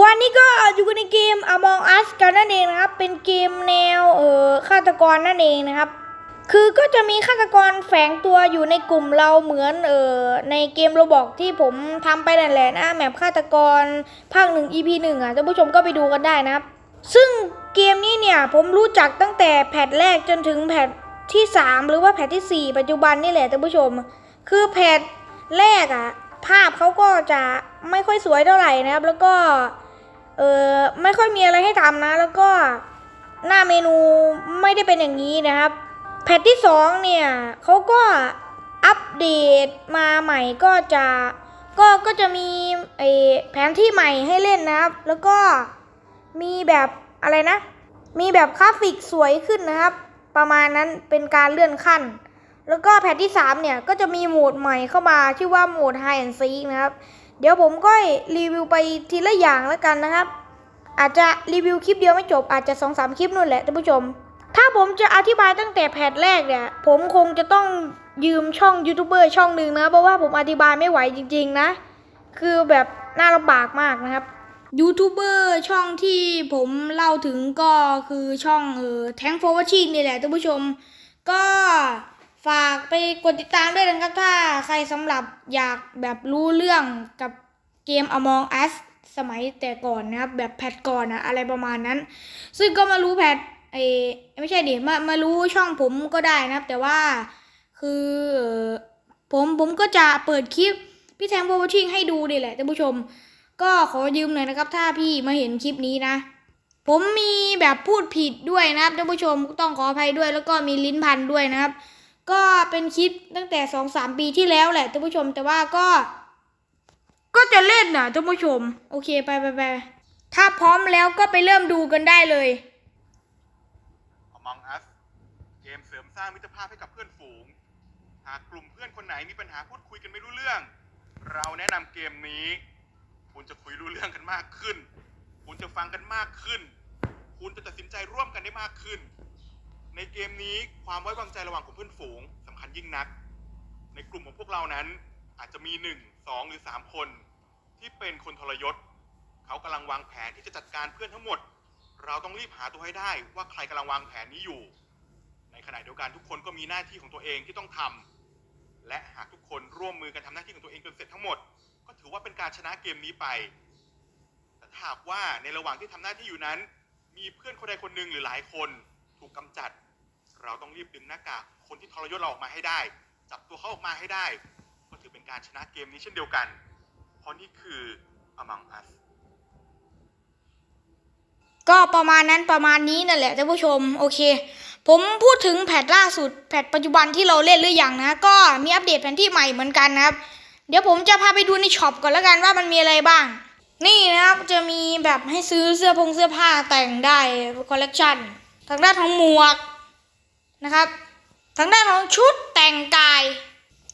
วันนี้ก็อยู่กันในเกม Among Us กันนั่นเองนะครับ เป็นเกมแนวเอ่อฆาตกรนั่นเองนะครับ คือก็จะมีฆาตกรแฝงตัวอยู่ในกลุ่มเราเหมือนเอ่อในเกมโรบอกที่ผมทำไปนั่นแหละนะแมปฆาตกรภาคหนึ่ง EP หนึ่งอะท่านผู้ชมก็ไปดูกันได้นะครับ ซึ่งเกมนี้เนี่ยผมรู้จักตั้งแต่แพทแรกจนถึงแพทที่ 3 หรือว่าแพทที่ 4 ปัจจุบันนี่แหละท่านผู้ชม คือแพทแรกอะภาพเขาก็จะ ไม่ค่อยสวยเท่าไหร่นะครับ แล้วก็เออไม่ค่อยมีอะไรให้ทำนะ แล้วก็หน้าเมนูไม่ได้เป็นอย่างนี้นะครับ แพทที่2เนี่ยเขาก็อัปเดตมาใหม่ก็จะก็ก็จะมีไอแผนที่ใหม่ให้เล่นนะครับ แล้วก็มีแบบอะไรนะ มีแบบกราฟิกสวยขึ้นนะครับ ประมาณนั้นเป็นการเลื่อนขั้น แล้วก็แพทที่3เนี่ยก็จะมีโหมดใหม่เข้ามาชื่อว่าโหมด Hide and Seek นะครับ เดี๋ยวผมก็รีวิวไปทีละอย่างแล้วกันนะครับ อาจจะรีวิวคลิปเดียวไม่จบอาจจะ2-3คลิปนู่นแหละท่านผู้ชม ถ้าผมจะอธิบายตั้งแต่แพทแรกเนี่ย ผมคงจะต้องยืมช่องยูทูบเบอร์ช่องหนึ่งนะเพราะว่าผมอธิบายไม่ไหวจริง ๆ นะ คือแบบน่าลำบากมากนะครับยูทูบเบอร์ช่องที่ผมเล่าถึงก็คือช่องเออแทงโฟวชิงนี่แหละท่านผู้ชม ก็ ฝากไปกดติดตามด้วยนะครับ ถ้าใครสำหรับอยากแบบรู้เรื่องกับเกม Among Us สมัยแต่ก่อนนะครับ แบบแพทก่อนอะอะไรประมาณนั้น ซึ่งก็มารู้แพทไอไม่ใช่ดิมามารู้ช่องผมก็ได้นะครับ แต่ว่าคือผมผมก็จะเปิดคลิปพี่แทงโฟวชิงให้ดูนี่แหละท่านผู้ชม ก็ขอยืมหน่อยนะครับ ถ้าพี่มาเห็นคลิปนี้นะ ผมมีแบบพูดผิดด้วยนะครับท่านผู้ชมต้องขออภัยด้วย แล้วก็มีลิ้นพันด้วยนะครับ ก็เป็นคลิปตั้งแต่สองสามปีที่แล้วแหละท่านผู้ชมแต่ว่าก็ ก็จะเล่นนะท่านผู้ชม โอเคไปไปไปถ้าพร้อมแล้วก็ไปเริ่มดูกันได้เลย Among Us เกมเสริมสร้างมิตรภาพให้กับเพื่อนฝูง หากกลุ่มเพื่อนคนไหนมีปัญหาพูดคุยกันไม่รู้เรื่อง เราแนะนำเกมนี้ คุณจะคุยรู้เรื่องกันมากขึ้น คุณจะฟังกันมากขึ้น คุณจะตัดสินใจร่วมกันได้มากขึ้น ในเกมนี้ความไว้วางใจระหว่างกลุ่มเพื่อนฝูงสำคัญยิ่งนัก ในกลุ่มของพวกเรานั้นอาจจะมีหนึ่งสองหรือสามคน ที่เป็นคนทรยศ เขากำลังวางแผนที่จะจัดการเพื่อนทั้งหมด เราต้องรีบหาตัวให้ได้ว่าใครกำลังวางแผนนี้อยู่ ในขณะเดียวกันทุกคนก็มีหน้าที่ของตัวเองที่ต้องทำและหากทุกคนร่วมมือกันทำหน้าที่ของตัวเองจนเสร็จทั้งหมด ก็ถือว่าเป็นการชนะเกมนี้ไป แต่ถ้าหากว่าในระหว่างที่ทำหน้าที่อยู่นั้น มีเพื่อนคนใดคนหนึ่งหรือหลายคน ถูกกำจัด เราต้องรีบดึงหน้ากากคนที่ทรยศเราออกมาให้ได้ จับตัวเขาออกมาให้ได้ ก็ถือเป็นการชนะเกมนี้เช่นเดียวกัน เพราะนี่คือ Among Us ก็ประมาณนั้นประมาณนี้นั่นแหละท่านผู้ชมโอเค ผมพูดถึงแพทล่าสุดแพทปัจจุบันที่เราเล่นหรือยังนะ ก็มีอัปเดตแผนที่ใหม่เหมือนกันนะครับ เดี๋ยวผมจะพาไปดูในช็อปก่อนแล้วกันว่ามันมีอะไรบ้าง นี่นะครับจะมีแบบให้ซื้อเสื้อพงเสื้อผ้าแต่งได้คอลเลกชันทางด้านของหมวก นะครับ ทางด้านของชุดแต่งกาย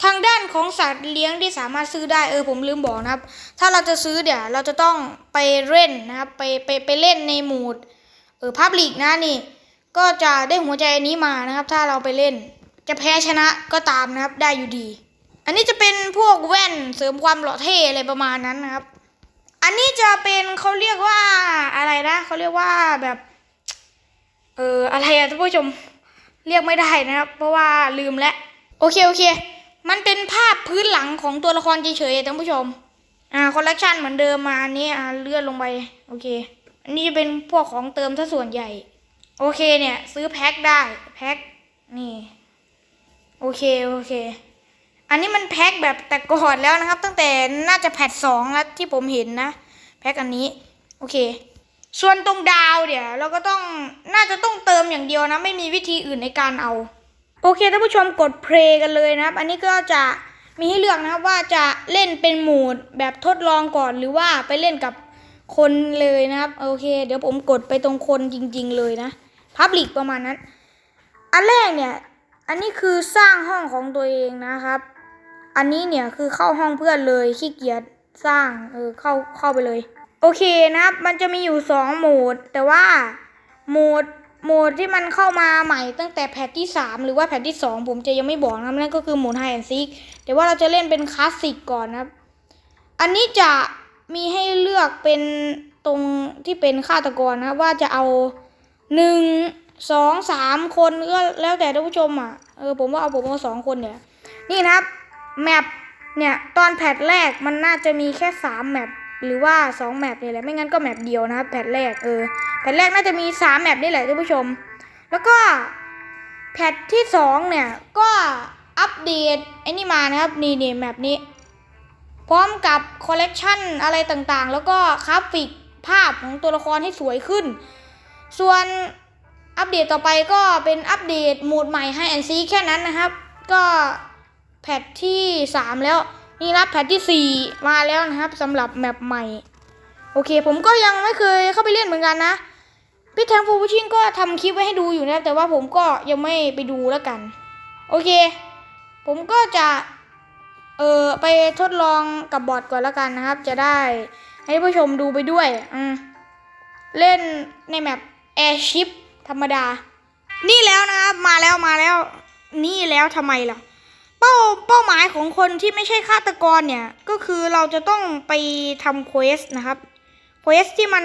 ทางด้านของสัตว์เลี้ยงที่สามารถซื้อได้เออผมลืมบอกนะครับ ถ้าเราจะซื้อเดี๋ยวเราจะต้องไปเล่นนะครับไปไปไปเล่นในโหมดเออพับลิกนะนี่ ก็จะได้หัวใจอันนี้มานะครับ ถ้าเราไปเล่น จะแพ้ชนะก็ตามนะครับได้อยู่ดี อันนี้จะเป็นพวกแว่นเสริมความหล่อเท่อะไรประมาณนั้นนะครับ อันนี้จะเป็นเขาเรียกว่าอะไรนะเขาเรียกว่าแบบ เอออะไรอะท่านผู้ชม เรียกไม่ได้นะครับ เพราะว่าลืมแล้วโอเคโอเค มันเป็นภาพพื้นหลังของตัวละครเฉยๆท่านผู้ชม อ่าคอลเลกชันเหมือนเดิมมาอันนี้อ่าเลื่อนลงไปโอเค อันนี้จะเป็นพวกของเติมถ้าส่วนใหญ่ โอเคเนี่ย ซื้อแพ็คได้แพ็คนี่โอเคโอเค อันนี้มันแพ็คแบบแต่ก่อนแล้วนะครับ ตั้งแต่น่าจะแพทสองแล้วที่ผมเห็นนะ แพ็คอันนี้ โอเค ส่วนตรงดาวเดี๋ยเราก็ต้องน่าจะต้องเติมอย่างเดียวนะ ไม่มีวิธีอื่นในการเอา โอเคท่านผู้ชมกดเพลย์กันเลยนะครับ อันนี้ก็จะมีให้เลือกนะครับว่าจะเล่นเป็นโหมดแบบทดลองก่อนหรือว่าไปเล่นกับคนเลยนะครับ โอเค เดี๋ยวผมกดไปตรงคนจริง ๆ เลยนะพับลิกประมาณนั้น อันแรกเนี่ย อันนี้คือสร้างห้องของตัวเองนะครับ อันนี้เนี่ยคือเข้าห้องเพื่อนเลยขี้เกียจสร้างเออเข้าเข้าไปเลย โอเคนะครับ มันจะมีอยู่สองโหมด แต่ว่าโหมดโหมดที่มันเข้ามาใหม่ตั้งแต่แพทที่ 3 หรือว่าแพทที่ 2 ผมจะยังไม่บอกนะนั่นก็คือโหมดไฮแอนซิกแต่ว่าเราจะเล่นเป็นคลาสสิกก่อนนะครับ อันนี้จะมีให้เลือกเป็นตรงที่เป็นฆาตกรนะว่าจะเอาหนึ่งสองสามคนก็แล้วแต่ท่านผู้ชมอะเออผมว่าเอาผมเอาสองคนเนี่ย นี่นะครับแมปเนี่ยตอนแพทแรกมันน่าจะมีแค่สามแมป หรือว่าสองแมปนี่แหละไม่งั้นก็แมปเดียวนะครับแพทแรกเออแพทแรกน่าจะมีสามแมปนี่แหละท่านผู้ชม แล้วก็แพทที่สองเนี่ย ก็อัปเดตไอ้นี่มานะครับ นี่นี่แมปนี้ พร้อมกับคอลเลกชันอะไรต่างๆ แล้วก็กราฟิกภาพของตัวละครให้สวยขึ้น ส่วนอัปเดตต่อไปก็เป็นอัปเดตโหมดใหม่ให้แอนซีแค่นั้นนะครับ ก็แพทที่ 3 แล้ว นี่รับแพทที่ 4 มาแล้วนะครับสำหรับแมปใหม่ โอเค ผมก็ยังไม่เคยเข้าไปเล่นเหมือนกันนะ พี่แทงฟูบูชิงก็ทำคลิปไว้ให้ดูอยู่นะ แต่ว่าผมก็ยังไม่ไปดูแล้วกัน โอเค ผมก็จะเออไปทดลองกับบอทก่อนแล้วกันนะครับ จะได้ให้ผู้ชมดูไปด้วยอืมเล่นในแมป Airship ธรรมดา นี่แล้วนะครับ มาแล้วมาแล้ว นี่แล้วทำไมล่ะ เป้าเป้าหมายของคนที่ไม่ใช่ฆาตกรเนี่ย ก็คือเราจะต้องไปทำเควสนะครับเควสที่มัน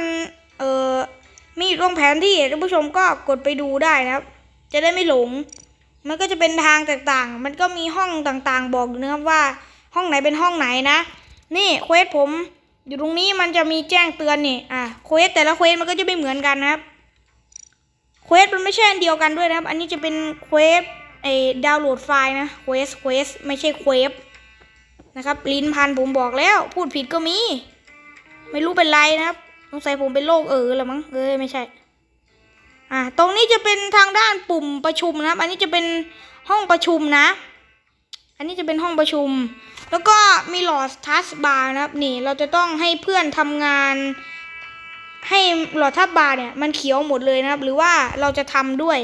เออมีอยู่ตรงแผนที่ท่านผู้ชมก็กดไปดูได้นะครับ จะได้ไม่หลง มันก็จะเป็นทางต่างๆ มันก็มีห้องต่างๆ บอกอยู่นะครับว่าห้องไหนเป็นห้องไหนนะ นี่เควสผม อยู่ตรงนี้มันจะมีแจ้งเตือนนี่อะเควสแต่ละเควสมันก็จะไม่เหมือนกันนะครับเควสมันไม่ใช่อันเดียวกันด้วยนะครับ อันนี้จะเป็นเควส ไอ้ดาวน์โหลดไฟล์นะเควสเควสไม่ใช่เควสนะครับ ลิ้นพันผมบอกแล้ว พูดผิดก็มี ไม่รู้เป็นไรนะครับสงสัยผมเป็นโรคเออละมั้งเอ้ยไม่ใช่ อ่า ตรงนี้จะเป็นทางด้านปุ่มประชุมนะครับ อันนี้จะเป็นห้องประชุมนะ อันนี้จะเป็นห้องประชุม แล้วก็มีหลอดทัสบาร์นะครับ นี่ เราจะต้องให้เพื่อนทำงาน ให้หลอดทับบาร์เนี่ย มันเขียวหมดเลยนะครับ หรือว่าเราจะทำด้วย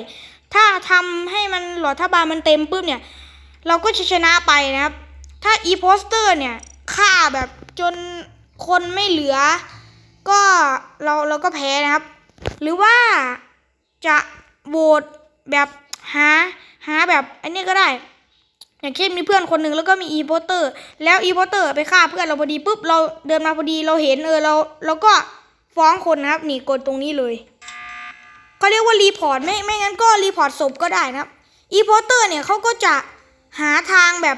ถ้าทำให้มันหลอดทบามันเต็มปุ๊บเนี่ย เราก็ชนะไปนะครับ ถ้าอีโพสเตอร์เนี่ยฆ่าแบบจนคนไม่เหลือ ก็เราเราก็แพ้นะครับ หรือว่าจะโหวตแบบหาหาแบบอันนี้ก็ได้ อย่างเช่นมีเพื่อนคนหนึ่งแล้วก็มีอีโพสเตอร์ แล้วอีโพสเตอร์ไปฆ่าเพื่อนเราพอดีปุ๊บเราเดินมาพอดีเราเห็นเออเราเราก็ฟ้องคนนะครับนี่กดตรงนี้เลย เขาเรียกว่ารีพอร์ตไม่ไม่งั้นก็รีพอร์ตศพก็ได้นะครับอีโพสเตอร์เนี่ยเขาก็จะหาทางแบบ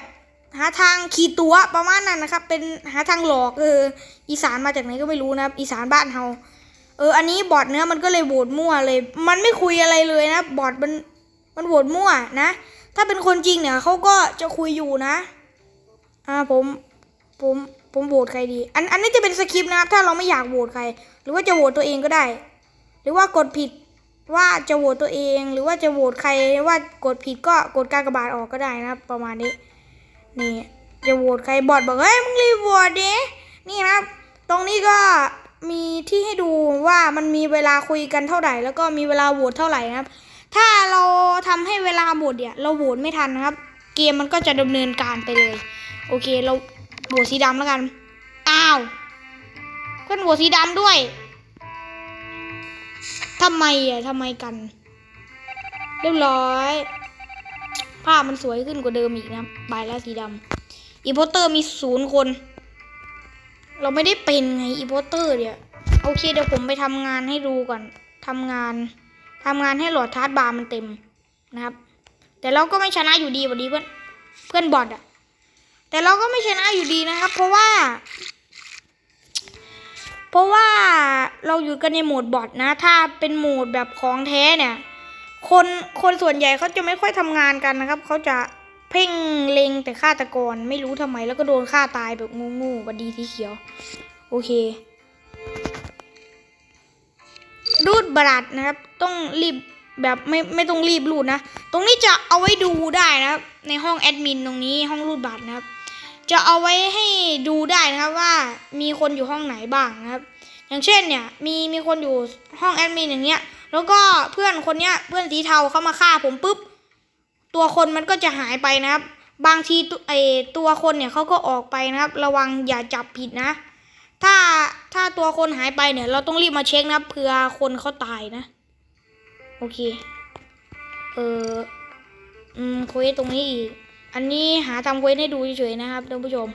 หาทางขี่ตัวประมาณนั้นนะครับ เป็นหาทางหลอกเอออีสานมาจากไหนก็ไม่รู้นะครับ อีสานบ้านเฮาเออ อันนี้บอทเนื้อมันก็เลยโหวตมั่วเลย มันไม่คุยอะไรเลยนะบอทมันมันโหวตมั่วนะ ถ้าเป็นคนจริงเนี่ยเขาก็จะคุยอยู่นะอ่าผมผมผมโหวตใครดี อันอันนี้จะเป็นสคริปต์นะครับ ถ้าเราไม่อยากโหวตใคร หรือว่าจะโหวตตัวเองก็ได้ หรือว่ากดผิด ว่าจะโหวตตัวเองหรือว่าจะโหวตใครว่ากดผิดก็กดการกระบาดออกก็ได้นะครับ ประมาณนี้ นี่จะโหวตใครบอทบอกเฮ้ยมึงรีบโหวตดินี่นะครับ ตรงนี้ก็มีที่ให้ดูว่ามันมีเวลาคุยกันเท่าไหร่ แล้วก็มีเวลาโหวตเท่าไหร่นะครับ ถ้าเราทำให้เวลาโหมดเนี่ย เราโหวตไม่ทันนะครับ เกมมันก็จะดำเนินการไปเลย โอเคเราโหวตสีดำแล้วกันอ้าวเพื่อนโหวตสีดำด้วย ทำไมอะทำไมกัน เรียบร้อยภาพมันสวยขึ้นกว่าเดิมอีกนะครับายแล้วสีดำอีโพเตอร์มีศูนย์คน เราไม่ได้เป็นไงอีโพเตอร์เนี่ยโอเคเดี๋ยวผมไปทำงานให้ดูก่อนทำงานทำงานให้หลอดทาร์ตบาร์มันเต็มนะครับ แต่เราก็ไม่ชนะอยู่ดีวันดีเพื่อนเพื่อนบอทอะแต่เราก็ไม่ชนะอยู่ดีนะครับ เพราะว่า เพราะว่าเราอยู่กันในโหมดบอทนะ ถ้าเป็นโหมดแบบของแท้เนี่ย คนคนส่วนใหญ่เขาจะไม่ค่อยทำงานกันนะครับ เขาจะเพ่งเล็งแต่ฆาตกรไม่รู้ทำไมแล้วก็โดนฆ่าตายแบบงูๆวันดีสีเขียว โอเค รูดบัตรนะครับ ต้องรีบแบบไม่ไม่ต้องรีบรูดนะ ตรงนี้จะเอาไว้ดูได้นะครับ ในห้องแอดมินตรงนี้ห้องรูดบัตรนะครับ จะเอาไว้ให้ดูได้นะครับว่ามีคนอยู่ห้องไหนบ้างนะครับ อย่างเช่นเนี่ยมีมีคนอยู่ห้องแอดมินอย่างเงี้ย แล้วก็เพื่อนคนเนี้ยเพื่อนสีเทาเข้ามาฆ่าผมปุ๊บตัวคนมันก็จะหายไปนะครับ บางทีไอตัวคนเนี่ยเขาก็ออกไปนะครับ ระวังอย่าจับผิดนะ ถ้าถ้าตัวคนหายไปเนี่ย เราต้องรีบมาเช็คนะเผื่อคนเขาตายนะ โอเค เอออืมควสตรงนี้อีก อันนี้หาทำเวสให้ดูเฉยๆนะครับท่านผู้ชม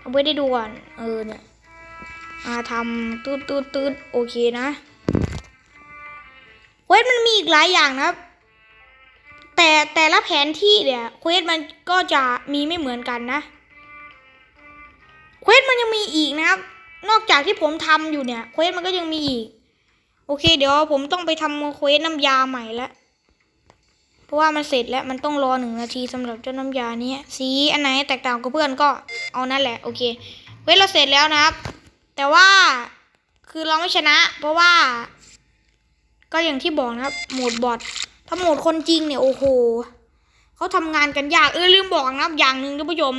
ทำเวสให้ดูก่อน เออเนี่ยอาทำตืดตืดตืดโอเคนะเควสมันมีอีกหลายอย่างนะครับ แต่แต่ละแผนที่เนี่ยเควสมันก็จะมีไม่เหมือนกันนะเควสมันยังมีอีกนะครับ นอกจากที่ผมทำอยู่เนี่ยเควสมันก็ยังมีอีก โอเค เดี๋ยวผมต้องไปทำเควสน้ำยาใหม่แล้ว ราะว่ามันเสร็จแล้วมันต้องรอหนึ่งนาทีสำหรับเจ้าน้ำยานี้สีอันไหนแตกต่างกับเพื่อนก็เอานั่นแหละโอเคเควสเราเสร็จแล้วนะครับ แต่ว่าคือเราไม่ชนะ เพราะว่า ก็อย่างที่บอกนะครับโหมดบอทถ้าโหมดคนจริงเนี่ยโอ้โหเขาทำงานกันยากเออลืมบอกนะครับ อย่างหนึ่งท่านผู้ชม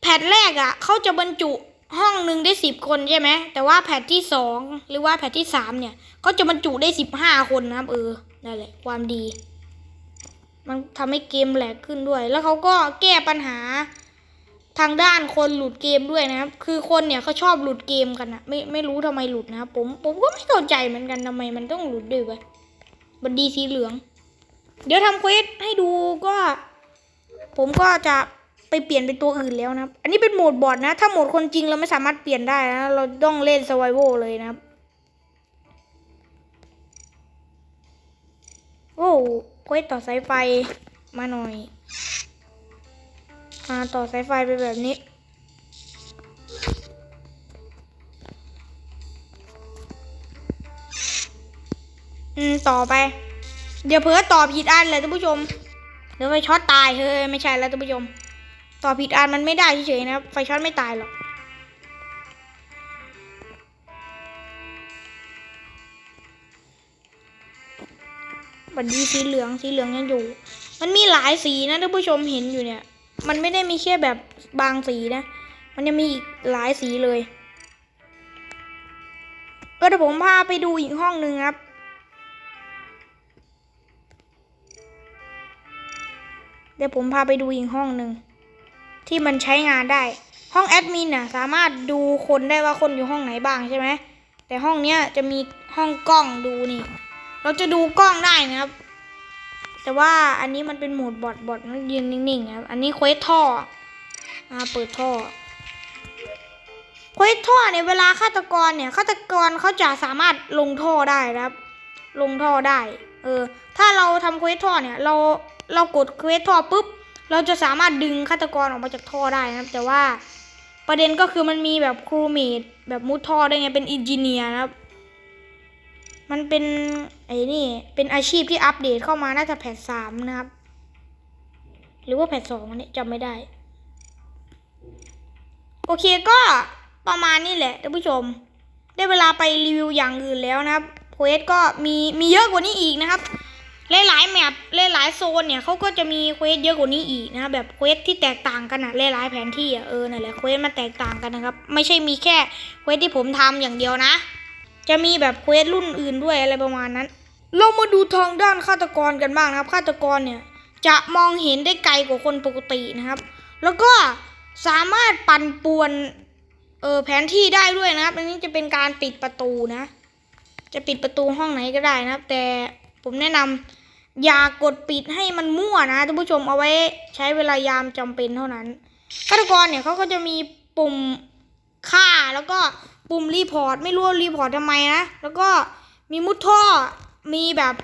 แพทแรกอะ่ะเขาจะบรรจุห้องหนึ่งได้สิบคนใช่ไหมแต่ว่าแพทที่สองหรือว่าแพทที่สามเนี่ยเขาจะบรรจุได้สิบห้าคนนะครับ เออนั่นแหละความดี มันทำให้เกมแหลกขึ้นด้วย แล้วเขาก็แก้ปัญหาทางด้านคนหลุดเกมด้วยนะครับ คือคนเนี่ยเขาชอบหลุดเกมกันอะไม่ไม่รู้ทำไมหลุดนะครับผมผมก็ไม่เข้าใจเหมือนกันทำไมมันต้องหลุดด้วยวะบันดีสีเหลือง เดี๋ยวทำเควสให้ดูก็ ผมก็จะไปเปลี่ยนเป็นตัวอื่นแล้วนะครับ อันนี้เป็นโหมดบอทนะ ถ้าโหมดคนจริงเราไม่สามารถเปลี่ยนได้นะ เราต้องเล่นส u r v i v a l เลยนะครับ โอ้ เควสต่อสายไฟมาหน่อย มาต่อสายไฟไปแบบนี้ อืม ต่อไป เดี๋ยวเพิ่อต่อผิดอันเลยท่านผู้ชมเดี๋ยวไฟช็อตตายเฮ้ยไม่ใช่แล้วท่านผู้ชม ต่อผิดอันมันไม่ได้เฉยๆนะครับไฟช็อตไม่ตายหรอก บัดดีสีเหลืองสีเหลืองยังอยู่ มันมีหลายสีนะท่านผู้ชมเห็นอยู่เนี่ย มันไม่ได้มีแค่แบบบางสีนะ มันยังมีอีกหลายสีเลยก็เดี๋ยวผมพาไปดูอีกห้องหนึ่งครับเดี๋ยวผมพาไปดูอีกห้องหนึ่งที่มันใช้งานได้ ห้องแอดมินน่ะสามารถดูคนได้ว่าคนอยู่ห้องไหนบ้างใช่ไหมแต่ห้องเนี้ยจะมีห้องกล้องดูนี่ เราจะดูกล้องได้นะครับ แต่ว่าอันนี้มันเป็นโหมดบอทบอทมันยืนนิ่งๆครับ อันนี้เควสท่ออ่าเปิดท่อเควสท่อเนี่ยเวลาฆาตกรเนี่ยฆาตกรเขาจะสามารถลงท่อได้นะครับ ลงท่อได้ เออ ถ้าเราทำเควสท่อเนี่ย เราเรากดเควสท่อปุ๊บเราจะสามารถดึงฆาตกรออกมาจากท่อได้นะครับ แต่ว่าประเด็นก็คือมันมีแบบครูเมดแบบมุดท่อได้ไงเป็นอินจิเนียร์นะครับ มันเป็นไอ้นี่เป็นอาชีพที่อัปเดตเข้ามาน่าจะแพทสามนะครับ หรือว่าแพทสองอันนี้จำไม่ได้ โอเคก็ประมาณนี้แหละท่านผู้ชม ได้เวลาไปรีวิวอย่างอื่นแล้วนะครับเควสก็มีมีเยอะกว่านี้อีกนะครับหลายๆแมปหลายๆโซนเนี่ยเขาก็จะมีเควสเยอะกว่านี้อีกนะแบบเควสที่แตกต่างกันอะหลายๆแผนที่อะเออนั่นแหละเควสมันแตกต่างกันนะครับ ไม่ใช่มีแค่เควสที่ผมทำอย่างเดียวนะ จะมีแบบเควสรุ่นอื่นด้วยอะไรประมาณนั้น เรามาดูทางด้านฆาตกรกันบ้างนะครับฆาตกรเนี่ยจะมองเห็นได้ไกลกว่าคนปกตินะครับ แล้วก็สามารถปั่นป่วนเออแผนที่ได้ด้วยนะครับ อันนี้จะเป็นการปิดประตูนะ จะปิดประตูห้องไหนก็ได้นะครับ แต่ผมแนะนำอย่ากดปิดให้มันมั่วนะท่านผู้ชมเอาไว้ใช้เวลายามจำเป็นเท่านั้นฆาตกรเนี่ยเขาก็จะมีปุ่ม ฆ่า แล้วก็ปุ่มรีพอร์ตไม่รู้รีพอร์ตทำไมนะ แล้วก็มีมุดท่อมีแบบ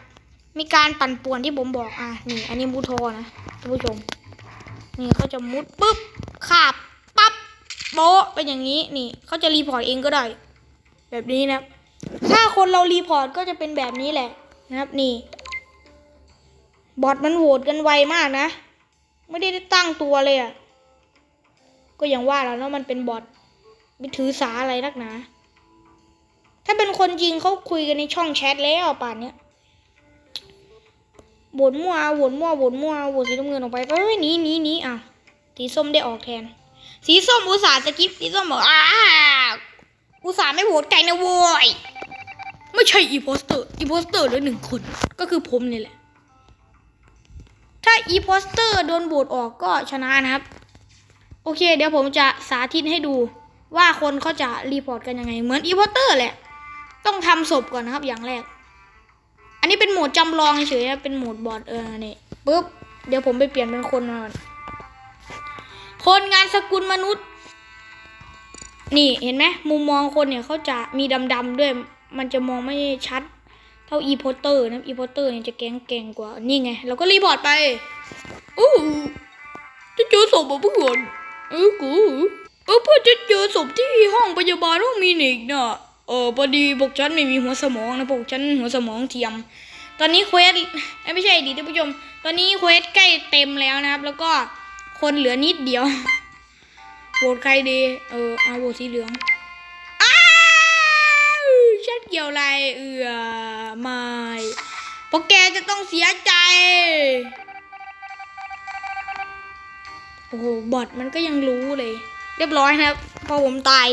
มีการปั่นป่วนที่ผมบอกอะนี่อันนี้มุดท่อนะท่านผู้ชม นี่เขาจะมุดปุ๊บขาบปั๊บโป๊ะเป็นอย่างนี้นี่เขาจะรีพอร์ตเองก็ได้ แบบนี้นะ ถ้าคนเรารีพอร์ตก็จะเป็นแบบนี้แหละนะครับนี่บอทมันโหวตกันไวมากนะ ไม่ได้ตั้งตัวเลยอะ่ะ ก็อย่างว่าแล้วเนาะมันเป็นบอท ไม่ถือสาอะไรนักหนาถ้าเป็นคนจริงเขาคุยกันในช่องแชทแล้วป่านเนี้ยโหวตมั่วโหวตมั่วโหวตมั่วโหวตสีน้ำเงินออกไปเอ้ยหนีหนีหนีอะสีส้มได้ออกแทน สีส้มอุตส่าห์สกิปสีส้มบอกอ้าอุตส่าห์ไม่โหวตไก่นะโว้ยไม่ใช่อีโพสเตอร์อีโพสเตอร์เหลือหนึ่งคน ก็คือผมนี่แหละ ถ้าอีโพสเตอร์โดนโหวตออกก็ชนะนะครับ โอเค เดี๋ยวผมจะสาธิตให้ดู ว่าคนเขาจะรีพอร์ตกันยังไง เหมือนอีโพสเตอร์แหละ ต้องทำศพก่อนนะครับ อย่างแรก อันนี้เป็นโหมดจำลองเฉยๆนะเป็นโหมดบอทเออนี่ปุ๊บเดี๋ยวผมไปเปลี่ยนเป็นคนมาก่อนคนงานสกุลมนุษย์ นี่เห็นไหมมุมมองคนเนี่ยเขาจะมีดำๆด้วย มันจะมองไม่ชัด เท่าอีโพเตอร์นะอีโพเตอร์เนี่ยจะแกงเก่งกว่า นี่ไง เราก็รีพอร์ตไปอู้จะเจอศพอะเพื่อนเออกู เออเพื่อนจะเจอศพที่ห้องพยาบาลห้องมินิกน่ะเออพอดีพวกฉันไม่มีหัวสมองนะพวกฉันหัวสมองเทียม ตอนนี้เควสไม่ใช่ดิท่านผู้ชม ตอนนี้เควสใกล้เต็มแล้วนะครับ แล้วก็คนเหลือนิดเดียวโหวตใครดี เออเอาโหวตสีเหลืองอ้าวฉันเกี่ยวอะไรเอือไม่เพราะแกจะต้องเสียใจ โอ้โห บอทมันก็ยังรู้เลย เรียบร้อยนะครับ พอผมตาย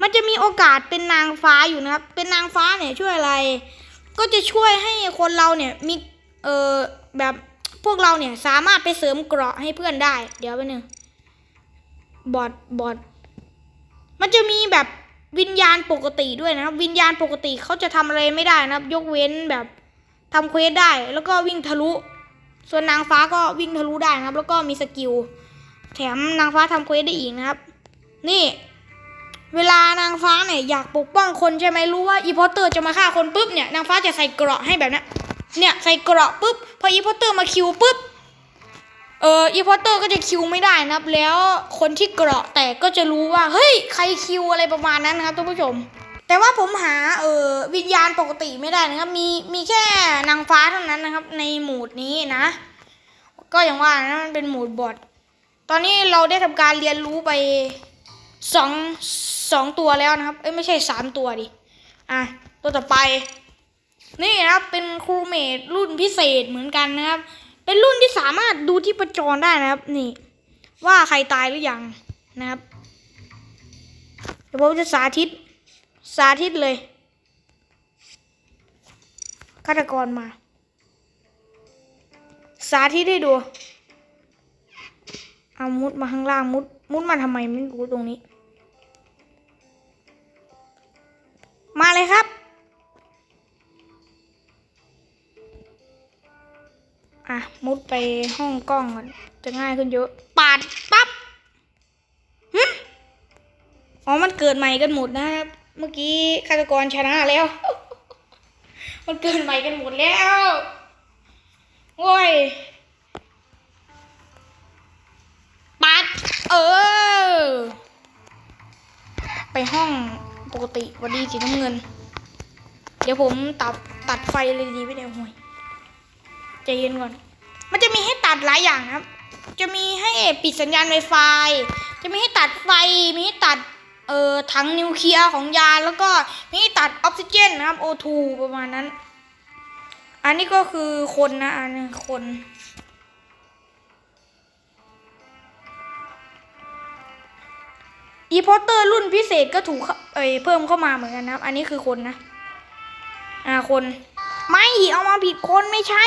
มันจะมีโอกาสเป็นนางฟ้าอยู่นะครับ เป็นนางฟ้าเนี่ยช่วยอะไร ก็จะช่วยให้คนเราเนี่ยมีเออแบบพวกเราเนี่ยสามารถไปเสริมเกราะให้เพื่อนได้ เดี๋ยวไปหนึ่งบอทบอทมันจะมีแบบวิญญาณปกติด้วยนะครับ วิญญาณปกติเขาจะทำอะไรไม่ได้นะครับ ยกเว้นแบบทำเควสได้ แล้วก็วิ่งทะลุ ส่วนนางฟ้าก็วิ่งทะลุได้นะครับ แล้วก็มีสกิล แถมนางฟ้าทำเควสได้อีกนะครับ นี่ เวลานางฟ้าเนี่ยอยากปกป้องคนใช่ไหมรู้ว่าอีพอตเตอร์จะมาฆ่าคนปุ๊บเนี่ยนางฟ้าจะใส่เกราะให้แบบนั้นเนี่ยใส่เกราะปุ๊บพออีพอตเตอร์มาคิวปุ๊บเอออีพอตเตอร์ก็จะคิวไม่ได้นะครับ แล้วคนที่เกราะแตกก็จะรู้ว่าเฮ้ยใครคิวอะไรประมาณนั้นนะครับท่านผู้ชม แต่ว่าผมหาเออวิญญาณปกติไม่ได้นะครับมีมีแค่นางฟ้าเท่านั้นนะครับ ในโหมดนี้นะ ก็อย่างว่านะมันเป็นโหมดบอท ตอนนี้เราได้ทำการเรียนรู้ไปสองสองตัวแล้วนะครับ เอ้ยไม่ใช่สามตัวดิ อะ ตัวต่อไป นี่นะครับเป็นครูเมดรุ่นพิเศษเหมือนกันนะครับ เป็นรุ่นที่สามารถดูที่ประจรได้นะครับ นี่ ว่าใครตายหรือยังนะครับเดี๋ยวผมจะสาธิต สาธิตเลยฆาตกรมา สาธิตให้ดู เอามุดมาข้างล่างมุด มุดมาทำไมไม่รู้ตรงนี้ มาเลยครับ อะ มุดไปห้องกล้องก่อนจะง่ายขึ้นเยอะ ปาดปั๊บหึอ๋อ มันเกิดใหม่กันหมดนะครับ เมื่อกี้ฆาตกรชนะแล้ว มันเกิดใหม่กันหมดแล้วโว้ย เออ ไปห้องปกติวันดีสีน้ำเงิน เดี๋ยวผมตัดตัดไฟเลยดีไม่ได้ห่วยใจเย็นก่อน มันจะมีให้ตัดหลายอย่างครับ จะมีให้ปิดสัญญาณ Wi-Fi จะมีให้ตัดไฟ มีให้ตัดเอ่อถังนิวเคลียร์ของยาแล้วก็มีให้ตัดออกซิเจนนะครับ O2 ประมาณนั้น อันนี้ก็คือคนนะ อันนี้คน อีพอตเตอร์รุ่นพิเศษก็ถูกเอ้ยเพิ่มเข้ามาเหมือนกันนะครับ อันนี้คือคนนะ อ่าคน ไม่เอามาผิดคนไม่ใช่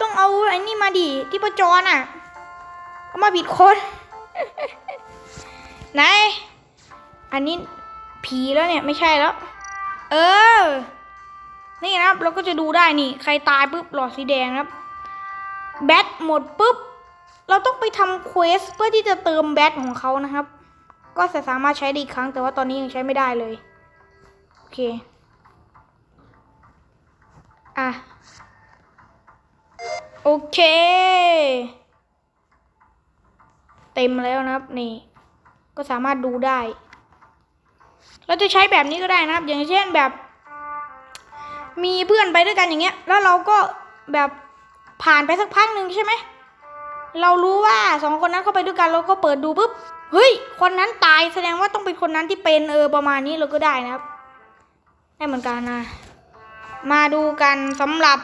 ต้องเอาอ้นี่มาดิที่ประจรอะ เอามาผิดคนไหนอันนี้ผีแล้วเนี่ยไม่ใช่แล้ว เออ นี่นะครับ เราก็จะดูได้นี่ ใครตายปุ๊บหลอดสีแดงนะครับ แบตหมดปุ๊บ เราต้องไปทำเควสเพื่อที่จะเติมแบตของเขานะครับ ก็จะสามารถใช้ได้อีกครั้ง แต่ว่าตอนนี้ยังใช้ไม่ได้เลย โอเค อะ โอเค เต็มแล้วนะครับ นี่ ก็สามารถดูได้ เราจะใช้แบบนี้ก็ได้นะครับ อย่างเช่นแบบ มีเพื่อนไปด้วยกันอย่างเงี้ย แล้วเราก็แบบผ่านไปสักพักหนึ่งใช่ไหมเรารู้ว่าสองคนนั้นเข้าไปด้วยกันเราก็เปิดดูปุ๊บ เฮ้ย คนนั้นตายแสดงว่าต้องเป็นคนนั้นที่เป็นเออประมาณนี้เราก็ได้นะครับ ได้เหมือนกันนะ มาดูกันสำหรับ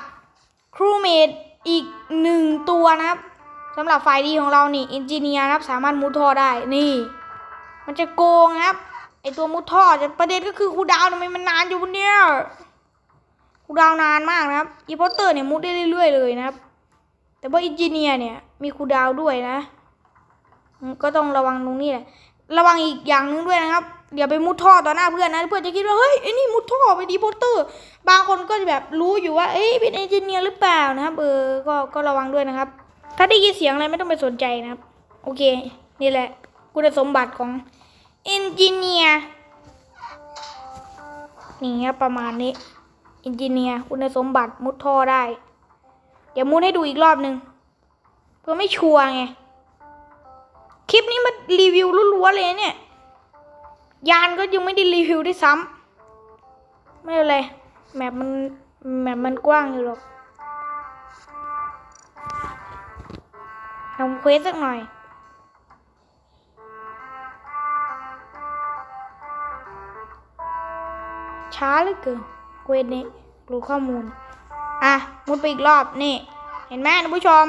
ครูเมดอีกหนึ่งตัวนะครับสำหรับฝ่ายดีของเรานี่อินจิเนียร์นะครับ สามารถมุดท่อได้นี่ มันจะโกงนะครับไอตัวมุดท่อจะประเด็นก็คือครูดาวทำไมมันนานอยู่บนเนี้ยครูดาวนานมากนะครับอีพอตเตอร์เนี่ยมุดได้เรื่อยๆเลยนะครับ แต่ว่าอินจิเนียร์เนี่ยมีครูดาวด้วยนะ ก็ต้องระวังตรงนี้แหละ ระวังอีกอย่างหนึงด้วยนะครับอย่าไปมุดท่อต่อหน้าเพื่อนนะเพื่อนจะคิดว่าเฮ้ยไอ้นี่มุดท่อไปดีโพสเตอร์ บางคนก็จะแบบรู้อยู่ว่าเอ้ยเป็นเอนจิเนียร์หรือเปล่านะครับเออก็ก็ระวังด้วยนะครับ ถ้าได้ยินเสียงอะไรไม่ต้องไปสนใจนะครับ โอเค นี่แหละ คุณสมบัติของเอนจิเนียร์นี่ครับประมาณนี้เอนจิเนียร์คุณสมบัติมุดท่อได้ เดี๋ยวมุดให้ดูอีกรอบหนึ่งเพื่อไม่ชัวร์ไง คลิปนี้มันรีวิวล้วนๆเลยเนี่ย ยานก็ยังไม่ได้รีวิวได้วยซ้ำไม่เป็นไรแมปมันแมปมันกว้างอยู่หรอกทำเควสสักหน่อย ช้าเหลือเกินเควสนี้รู้ข้อมูล อะมุดไปอีกรอบนี่ เห็นไหมท่านผู้ชม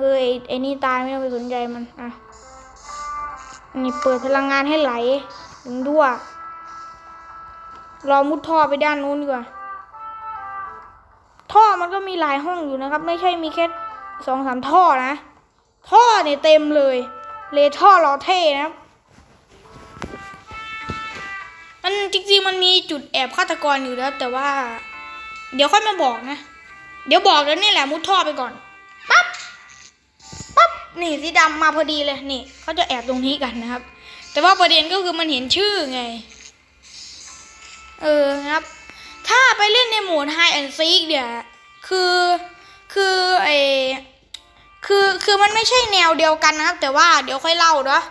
เออไอ้นี่ตายไม่ต้องไปสนใจมันอะนี่เปิดพลังงานให้ไหลถึงด้วยรอมุดท่อไปด้านนู้นดีกว่า ท่อมันก็มีหลายห้องอยู่นะครับ ไม่ใช่มีแค่สองสามท่อนะ ท่อเนี่ยเต็มเลย เลยท่อรอเท่นะครับมันจริงๆมันมีจุดแอบฆาตกรอยู่แล้ว แต่ว่า เดี๋ยวค่อยมาบอกนะ เดี๋ยวบอกแล้วนี่แหละมุดท่อไปก่อน นี่สีดำมาพอดีเลยนี่เขาจะแอบตรงนี้กันนะครับ แต่ว่าประเด็นก็คือมันเห็นชื่อไง เออครับ ถ้าไปเล่นในโหมด Hide and Seek เนี่ยคือคือไอคือคือมันไม่ใช่แนวเดียวกันนะครับ แต่ว่าเดี๋ยวค่อยเล่าเนาะ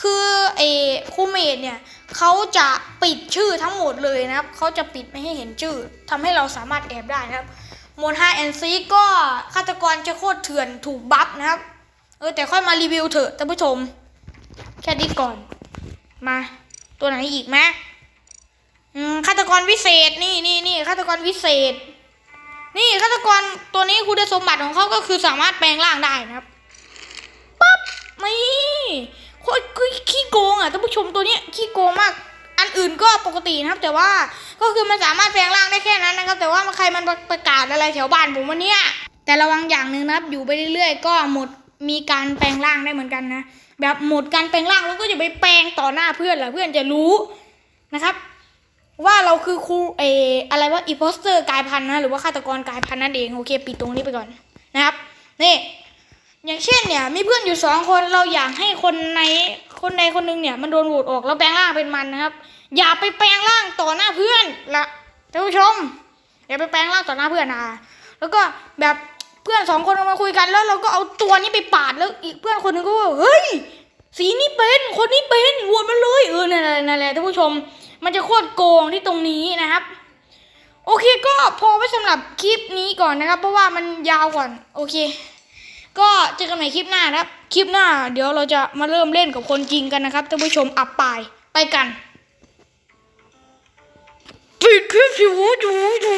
คือไอคูเมดเนี่ยเขาจะปิดชื่อทั้งหมดเลยนะครับเขาจะปิดไม่ให้เห็นชื่อทำให้เราสามารถแอบได้นะครับโหมด Hide and Seek ก็ฆาตกรจะโคตรเถื่อนถูกบัฟนะครับ เออแต่ค่อยมารีวิวเถอะท่านผู้ชม แค่นี้ก่อน มา ตัวไหนอีกไหมฆาตกรวิเศษนี่นี่นี่ฆาตกรวิเศษ นี่ฆาตกรตัวนี้คุณสมบัติของเขาก็คือสามารถแปลงร่างได้นะครับปั๊บนี่โคตรขี้โกงอะท่านผู้ชมตัวนี้ขี้โกงมาก อันอื่นก็ปกตินะครับ แต่ว่าก็คือมันสามารถแปลงร่างได้แค่นั้นนะครับ แต่ว่าใครมันประกาศอะไรแถวบ้านผมวันนี้แต่ระวังอย่างหนึ่งนะครับ อยู่ไปเรื่อยๆ ก็หมด มีการแปลงร่างได้เหมือนกันนะ แบบหมดการแปลงร่างแล้วก็จะไปแปลงต่อหน้าเพื่อนเหรอเพื่อนจะรู้นะครับ ว่าเราคือครูเออะไรว่าอีโพสเตอร์กลายพันธุ์นะหรือว่าฆาตกรกลายพันธุ์นั่นเองโอเคปิดตรงนี้ไปก่อนนะครับนี่อย่างเช่นเนี่ยมีเพื่อนอยู่สองคนเราอยากให้คนในคนใดคนหนึงเนี่ยมันโดนโหวตออกแล้วแปลงร่างเป็นมันนะครับ อย่าไปแปลงร่างต่อหน้าเพื่อนละท่านผู้ชมอย่าไปแปลงร่างต่อหน้าเพื่อนนะแล้วก็แบบ เพื่อนสองคนเอามาคุยกันแล้วเราก็เอาตัวนี้ไปปาดแล้วอีกเพื่อนคนหนึงก็ว่าเฮ้ยสีนี้เป็นคนนี้เป็นโหวตมันเลยเออนั่นแหละนั่นแหละท่านผู้ชม มันจะโคตรโกงที่ตรงนี้นะครับ โอเคก็พอไว้สำหรับคลิปนี้ก่อนนะครับ เพราะว่ามันยาวก่อนโอเค ก็เจอกันใหม่คลิปหน้านะครับ คลิปหน้า เดี๋ยวเราจะมาเริ่มเล่นกับคนจริงกันนะครับท่านผู้ชมอับปายไปกันปิดคลิปอยู่ดูดู